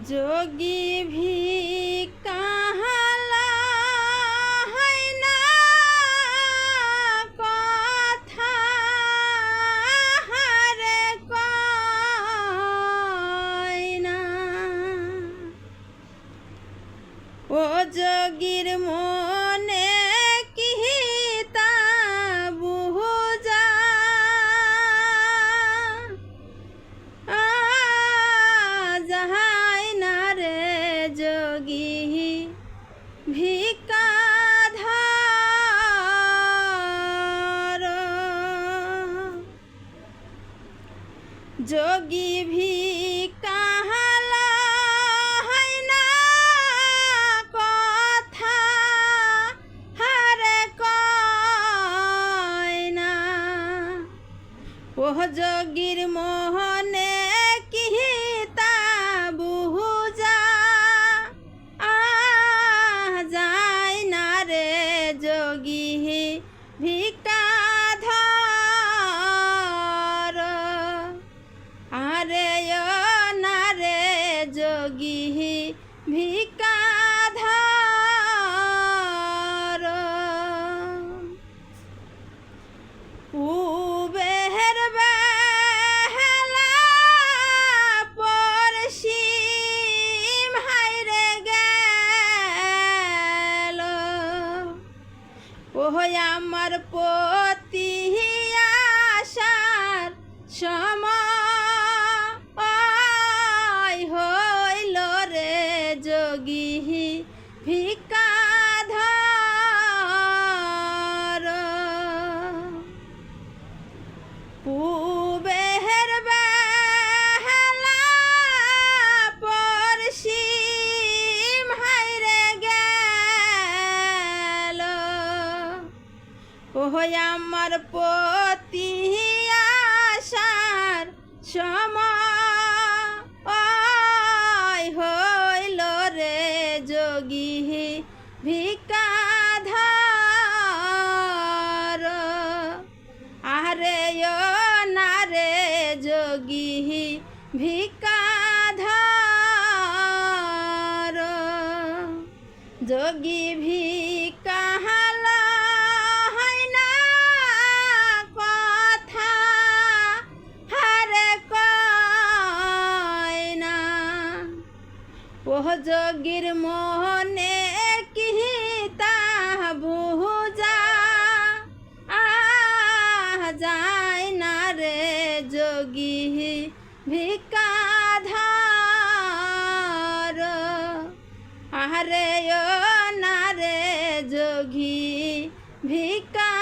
যোগী V কাহালা না কথা হারে কয় না। ও যোগীর মনে যোগী ভিকাহালা হয় না কথা, হারে কয় ওহ যোগীর মোহনে কি তা বুঝা, আ যায় না রে যোগী ভিকাধার যোগী ভিকাধার বেলা পরশিম হাইরে গেল। ওহ আমার পতি আশার সময় বেলা পরশিম হাইরে গেল। ওহ আমার পতি, আশার সময় হইল রে যোগী ভিকাধার আরে ও না রে ভিকাধার। যোগী ভিকাহালা না কথা হারে কয় না। ওহ যোগীর মোহনে যোগী ভিকাধার আরে ও নারে যোগী ভিকা